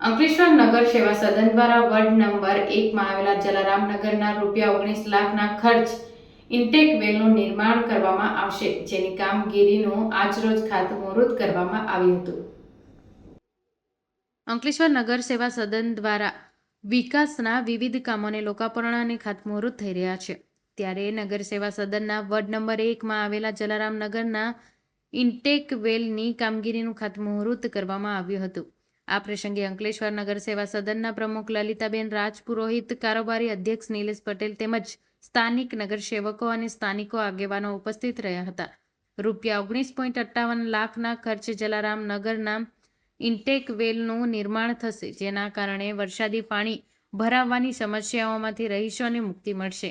અંકલેશ્વર નગર સેવા સદન દ્વારા વોર્ડ નંબર એકમાં આવેલા જલારામ નગરના રૂપિયા ઓગણીસ લાખના ખર્ચ ઇન્ટેક વેલનું નિર્માણ કરવામાં આવશે, જેની કામગીરીનું આજરોજ ખાતમુહૂર્ત કરવામાં આવ્યું હતું. અંકલેશ્વર નગર સેવા સદન દ્વારા વિકાસના વિવિધ કામોને લોકાર્પણ અને ખાતમુહૂર્ત થઈ રહ્યા છે. ત્યારે નગર સેવા સદનના વોર્ડ નંબર એકમાં આવેલા જલારામ નગરના ઇન્ટેક વેલની કામગીરીનું ખાતમુહૂર્ત કરવામાં આવ્યું હતું. આ પ્રસંગે અંકલેશ્વર નગર સેવા સદનના પ્રમુખ લલિતાબેન રાજપુરોહિત, કારોબારી અધ્યક્ષ નિલેશ પટેલ તેમજ સ્થાનિક નગરસેવકો અને સ્થાનિકો આગેવાનો ઉપસ્થિત રહ્યા હતા. રૂપિયા ઓગણીસ પોઈન્ટ અઠ્ઠાવન લાખના ખર્ચે જલારામ નગરના ઇન્ટેક વેલનું નિર્માણ થશે, જેના કારણે વરસાદી પાણી ભરાવવાની સમસ્યાઓમાંથી રહીશોને મુક્તિ મળશે.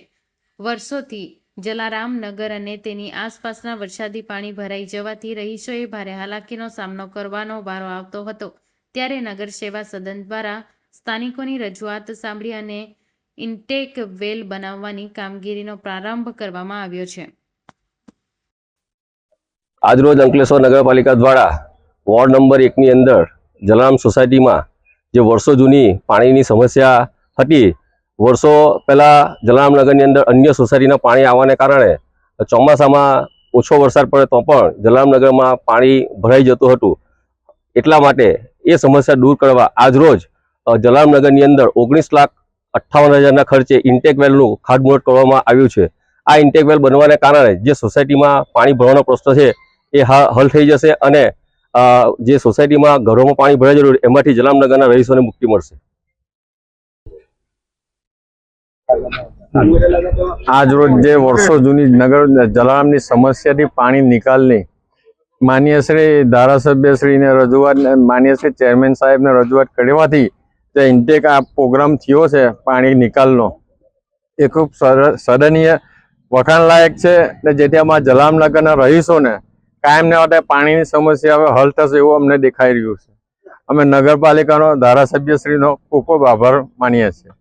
વર્ષોથી જલારામ નગર અને તેની આસપાસના વરસાદી પાણી ભરાઈ જવાથી રહીશોએ ભારે હાલાકીનો સામનો કરવાનો વારો આવતો હતો. ત્યારે નગર સેવા સદન દ્વારા સ્થાનિકોની રજૂઆત સાંભળી અને ઇન્ટેક વેલ બનાવવાની કામગીરીનો પ્રારંભ કરવામાં આવ્યો છે. આજરોજ અંકલેશ્વર નગરપાલિકા દ્વારા વોર્ડ નંબર એકની અંદર જલારામ સોસાયટીમાં જે વર્ષો જૂની પાણીની સમસ્યા હતી, વર્ષો પહેલાં જલારામ નગરની અંદર અન્ય સોસાયટીના પાણી આવવાને કારણે ચોમાસામાં ઓછો વરસાદ પડે તો પણ જલારામ નગરમાં પાણી ભરાઈ જતું હતું. એટલા માટે એ સમસ્યા દૂર કરવા આજરોજ જલારામનગરની જલારામ અંદર ઓગણીસ લાખ અઠ્ઠાવન હજારના ખર્ચે ઇન્ટેક વેલનું ખાતમુહૂર્ત કરવામાં આવ્યું છે. આ ઇન્ટેક વેલ બનવાને કારણે જે સોસાયટીમાં પાણી ભરવાનો પ્રશ્ન છે, એ હલ થઈ જશે અને જે સોસાયટીમાં ઘરોમાં પાણી ભરાઈ જરૂર એમાંથી જલામનગરના રહીશોને મુક્તિ મળશે. આજ રોજ જે વર્ષો જૂની નગર, જલારામની સમસ્યાથી પાણી નિકાલની માન્ય શ્રી ધારાસભ્યશ્રીને રજૂઆત માન્ય શ્રી ચેરમેન સાહેબને રજૂઆત કરવાથી જે ઇન્ટેક આ પ્રોગ્રામ થયો છે પાણી નિકાલનો, એ ખૂબ સરાહનીય વખાણલાયક છે ને જેથી અમારા જલામનગરના રહીશોને કાયમને માટે પાણીની સમસ્યા હવે હલ થશે એવું અમને દેખાઈ રહ્યું છે. અમે નગરપાલિકાનો ધારાસભ્યશ્રીનો ખૂબ ખૂબ આભાર માનીએ છીએ.